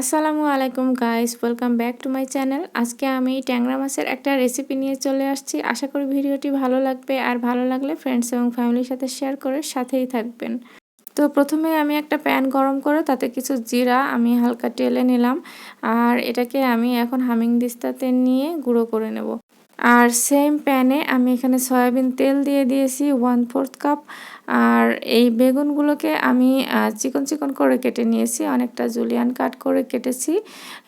আসসালামু আলাইকুম guys welcome back to my channel আজকে আমি ট্যাংরা মাছের একটা রেসিপি নিয়ে চলে আসছি। আশা করি ভিডিওটি ভালো লাগবে। আর ভালো লাগলে ফ্রেন্ডস এবং ফ্যামিলির সাথে শেয়ার করে সাথেই থাকবেন। তো প্রথমে আমি একটা প্যান গরম করে, তাতে কিছু জিরা আমি হালকা টেলে নিলাম। আর এটাকে আমি এখন হামিং দিস্তাতে নিয়ে গুঁড়ো করে নেব। আর সেম প্যানে আমি এখানে সয়াবিন তেল দিয়ে দিয়েছি ওয়ান ফোর্থ কাপ আর এই বেগুনগুলোকে আমি চিকন চিকন করে কেটে নিয়েছি, অনেকটা জুলিয়ান কাট করে কেটেছি।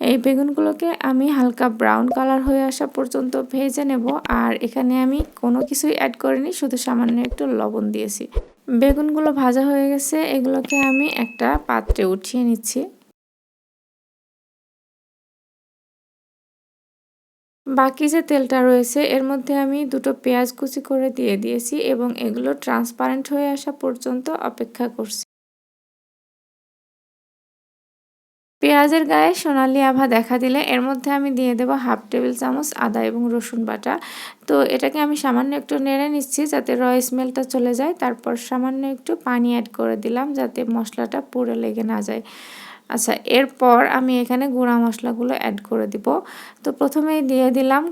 এই বেগুনগুলোকে আমি হালকা ব্রাউন কালার হয়ে আসা পর্যন্ত ভেজে নেব। আর এখানে আমি কোনো কিছুই অ্যাড করিনি, শুধু সামান্য একটু লবণ দিয়েছি। বেগুনগুলো ভাজা হয়ে গেছে, এগুলোকে আমি একটা পাত্রে উঠিয়ে নিচ্ছি। বাকি যে তেলটা রয়েছে, এর মধ্যে আমি দুটো পেঁয়াজ কুচি করে দিয়ে দিয়েছি এবং এগুলো ট্রান্সপারেন্ট হয়ে আসা পর্যন্ত অপেক্ষা করছি। পেঁয়াজের গায়ে সোনালি আভা দেখা দিলে এর মধ্যে আমি দিয়ে দেবো হাফ টেবিল চামচ আদা এবং রসুন বাটা। তো এটাকে আমি সামান্য একটু নেড়ে নিচ্ছি যাতে র স্মেলটা চলে যায়। তারপর সামান্য একটু পানি অ্যাড করে দিলাম যাতে মশলাটা পুড়ে লেগে না যায়। আচ্ছা এরপর আমি এখানে গুঁড়া মশলাগুলো অ্যাড করে দিব। তো প্রথমেই দিয়ে দিলাম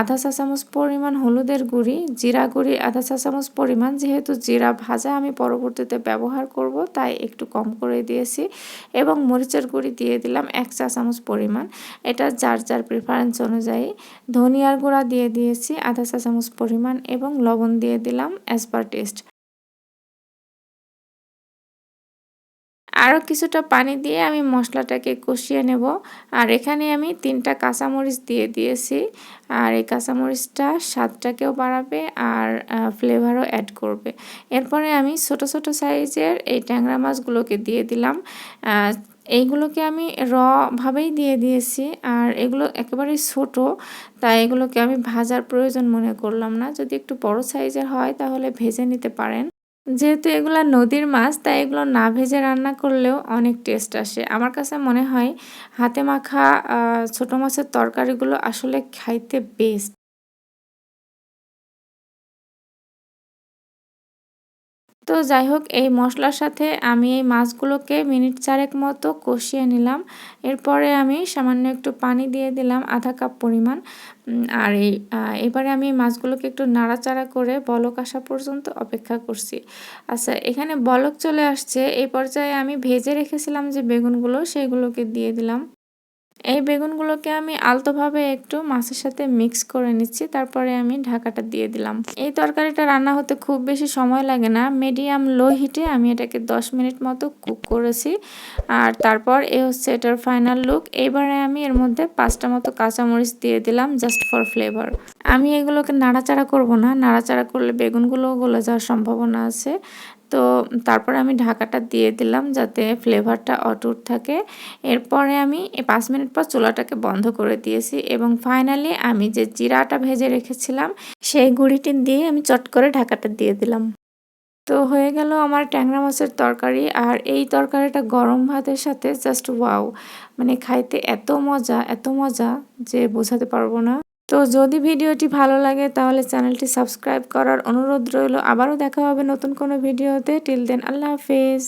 আধা চা চামচ পরিমাণ হলুদের গুঁড়ি, জিরা গুঁড়ি, আধা চা চামচ পরিমাণ। যেহেতু জিরা ভাজা আমি পরবর্তীতে ব্যবহার করব, তাই একটু কম করে দিয়েছি। এবং মরিচের গুঁড়ি দিয়ে দিলাম এক চা চামচ পরিমাণ। এটা যার যার প্রিফারেন্স অনুযায়ী। ধনিয়ার গুঁড়া দিয়ে দিয়েছি, আধা চা চামচ পরিমাণ। এবং লবণ দিয়ে দিলাম অ্যাজ পার টেস্ট আরও কিছুটা পানি দিয়ে আমি মশলাটাকে কষিয়ে নেব। আর এখানে আমি তিনটা কাঁচামরিচ দিয়ে দিয়েছি। আর এই কাঁচামরিচটা স্বাদটাকেও বাড়াবে আর ফ্লেভারও অ্যাড করবে। এরপরে আমি ছোট ছোট সাইজের এই ট্যাংরা মাছগুলোকে দিয়ে দিলাম। এইগুলোকে আমি রভাবেই দিয়ে দিয়েছি। আর এগুলো একেবারেই ছোট, তাই এগুলোকে আমি ভাজার প্রয়োজন মনে করলাম না। যদি একটু বড় সাইজের হয় তাহলে ভেজে নিতে পারেন। যেহেতু এগুলো নদীর মাছ, তাই এগুলো না ভেজে রান্না করলেও অনেক টেস্ট আসে। আমার কাছে মনে হয় হাতে মাখা ছোটো মাছের তরকারিগুলো আসলে খাইতে বেস্ট তো যাই হোক, এই মশলার সাথে আমি এই মাছগুলোকে মিনিট চারেক মতো কষিয়ে নিলাম। এরপরে আমি সামান্য একটু পানি দিয়ে দিলাম আধা কাপ পরিমাণ। আর এই এবারে আমি মাছগুলোকে একটু নাড়াচাড়া করে বলক আসা পর্যন্ত অপেক্ষা করছি। আচ্ছা এখানে বলক চলে আসছে। এই পর্যায়ে আমি ভেজে রেখেছিলাম যে বেগুনগুলো, সেগুলোকে দিয়ে দিলাম। এই বেগুনগুলোকে আমি আলতোভাবে একটু মাছের সাথে মিক্স করে নিচ্ছি, তারপরে আমি ঢাকাটা দিয়ে দিলাম। এই তরকারিটা রান্না হতে খুব বেশি সময় লাগে না। মিডিয়াম লো হিটে আমি এটাকে 10 মিনিট মতো কুক করেছি। আর তারপর এ হচ্ছে এটার ফাইনাল লুক। এবারে আমি এর মধ্যে পাঁচটা মতো কাঁচামরিচ দিয়ে দিলাম জাস্ট ফর ফ্লেভার আমি এগুলোকে নাড়াচাড়া করব না। নাড়াচাড়া করলে বেগুনগুলো গলে যাওয়ার সম্ভাবনা আছে। তো তারপর আমি ঢাকাটা দিয়ে দিলাম যাতে ফ্লেভারটা অটুট থাকে। এরপরে আমি পাঁচ মিনিট পর চুলাটাকে বন্ধ করে দিয়েছি এবং ফাইনালি আমি যে জিরাটা ভেজে রেখেছিলাম, সেই গুঁড়িটি দিয়ে আমি চট করে ঢাকাটা দিয়ে দিলাম। তো হয়ে গেল আমার ট্যাংরা মাছের তরকারি। আর এই তরকারিটা গরম ভাতের সাথে জাস্ট ওয়াও মানে খাইতে এত মজা এত মজা যে বোঝাতে পারব না। তো যদি ভিডিওটি ভালো লাগে, তাহলে চ্যানেলটি সাবস্ক্রাইব করার অনুরোধ রইল। আবারও দেখা হবে নতুন কোনো ভিডিওতে। টিল দেন, আল্লাহ হাফেজ।